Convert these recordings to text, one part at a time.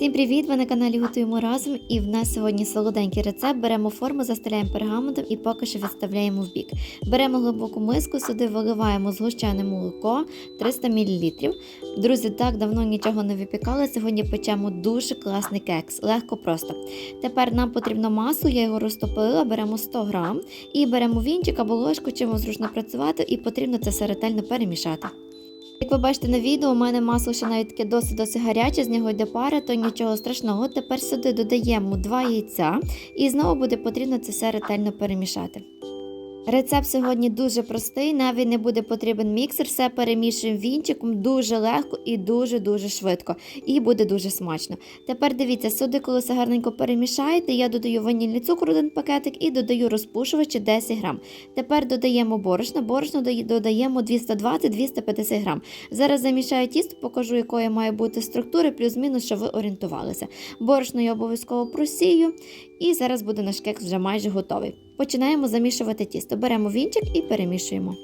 Всім привіт! Ви на каналі Готуємо разом і в нас сьогодні солоденький рецепт. Беремо форму, застеляємо пергаментом і поки що відставляємо в бік. Беремо глибоку миску, сюди виливаємо згущене молоко 300 мл. Друзі, так давно нічого не випікали. Сьогодні печемо дуже класний кекс, легко просто. Тепер нам потрібно масу, я його розтопила, беремо 100 грам і беремо вінчик або ложку, чим зручно працювати, і потрібно це все ретельно перемішати. Як ви бачите на відео, у мене масло ще навіть таке досить досить гаряче, з нього йде пара, то нічого страшного. Тепер сюди додаємо 2 яйця і знову буде потрібно це все ретельно перемішати. Рецепт сьогодні дуже простий, навіть не буде потрібен міксер, все перемішуємо вінчиком дуже легко і дуже-дуже швидко. І буде дуже смачно. Тепер дивіться, сюди, коли все гарненько перемішаєте, я додаю ванільний цукор один пакетик і додаю розпушувачі 10 грам. Тепер додаємо борошно, борошно додаємо 220-250 грам. Зараз замішаю тісто, покажу, якої має бути структура, плюс-мінус, щоб ви орієнтувалися. Борошно я обов'язково просію, і зараз буде наш кекс вже майже готовий. Починаємо замішувати тісто. Беремо вінчик і перемішуємо.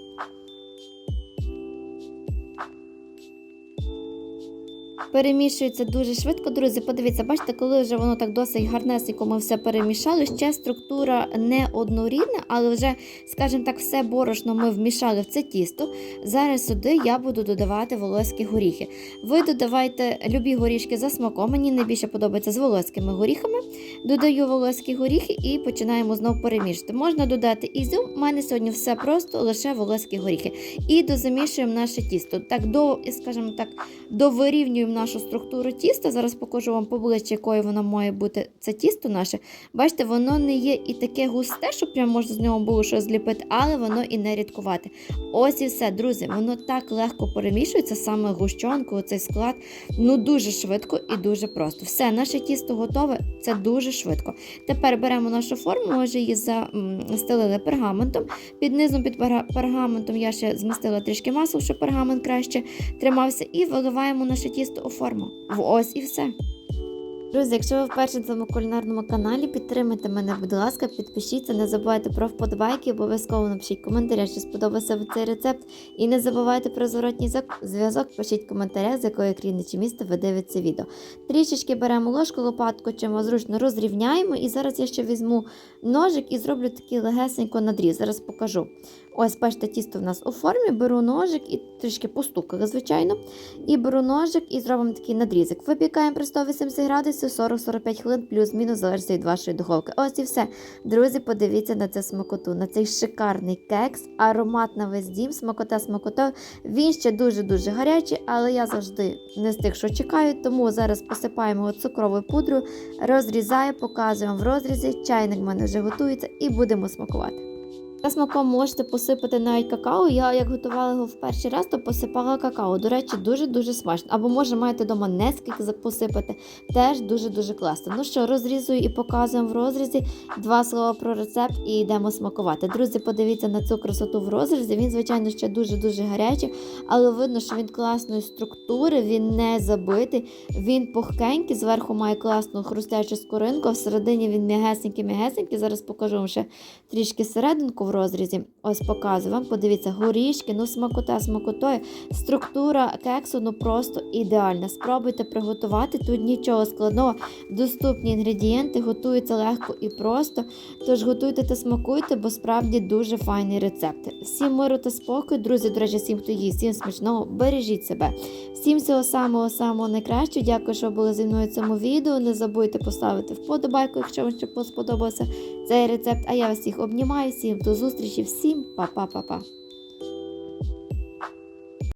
Перемішується дуже швидко, друзі. Подивіться, бачите, коли вже воно так досить гарнесенько ми все перемішали. Ще структура не однорідна, але вже, скажімо так, все борошно ми вмішали в це тісто. Зараз сюди я буду додавати волоські горіхи. Ви додавайте любі горішки за смаком. Мені найбільше подобається з волоськими горіхами. Додаю волоські горіхи і починаємо знову перемішувати. Можна додати ізюм. У мене сьогодні все просто, лише волоські горіхи. І дозамішуємо наше тісто. Так до, скажімо так, довирівнюємо нашу структуру тіста. Зараз покажу вам поближче, якою воно має бути це тісто наше. Бачите, воно не є і таке густе, що прям можна з нього було щось зліпити, але воно і не рідкувате. Ось і все, друзі, воно так легко перемішується, саме гущонку, оцей склад. Ну дуже швидко і дуже просто. Все, наше тісто готове, це дуже швидко. Тепер беремо нашу форму, ми вже її застелили пергаментом. Під низом під пергаментом я ще змістила трішки масла, щоб пергамент краще тримався, і виливаємо наше тісто В ось і все. Друзі, якщо ви вперше на цьому кулінарному каналі, підтримайте мене, будь ласка, підпишіться, не забувайте про вподобайки, обов'язково напишіть коментарі, що сподобався цей рецепт. І не забувайте про зворотній зв'язок, пишіть в коментарях, з якої країни чи міста ви дивитеся відео. Трішечки беремо ложку, лопатку, чим зручно розрівняємо. І зараз я ще візьму ножик і зроблю такий легесенько надріз. Зараз покажу. Ось, бачите, тісто в нас у формі, беру ножик і трішки постукали, звичайно. І беру ножик і зробимо такий надрізик. Випікаємо при 180 градусів 40-45 хвилин, плюс-мінус залежить від вашої духовки. Ось і все. Друзі, подивіться на це смакоту, на цей шикарний кекс, аромат на весь дім, смакота смакота. Він ще дуже-дуже гарячий, але я завжди не з тих, що чекаю, тому зараз посипаємо його цукровою пудрою, розрізаю, показую вам в розрізі. Чайник в мене вже готується і будемо смакувати. Смаком можете посипати навіть какао. Я як готувала його в перший раз, то посипала какао. До речі, дуже-дуже смачно. Або може маєте вдома нескільки посипати. Теж дуже-дуже класно. Ну що, розрізую і показуємо в розрізі два слова про рецепт і йдемо смакувати. Друзі, подивіться на цю красоту в розрізі. Він, звичайно, ще дуже-дуже гарячий, але видно, що він класної структури, він не забитий, він пухкенький, зверху має класну хрустячу скоринку, а всередині він м'ягесенький-м'ягесенький. Зараз покажу вам ще трішки серединку в розрізі. Ось показую вам. Подивіться, горішки, ну смакота смакотою. Структура кексу ну просто ідеальна. Спробуйте приготувати. Тут нічого складного. Доступні інгредієнти, готуються легко і просто. Тож готуйте та смакуйте, бо справді дуже файний рецепт. Всім миру та спокою, друзі, до речі, всім, хто їсть, всім смачного, бережіть себе. Всім всього самого самого найкращого. Дякую, що були зі мною в цьому відео. Не забудьте поставити вподобайку, якщо вам ще сподобався цей рецепт. А я вас всіх обнімаю, всім до зустрічі, всім па-па-па-па.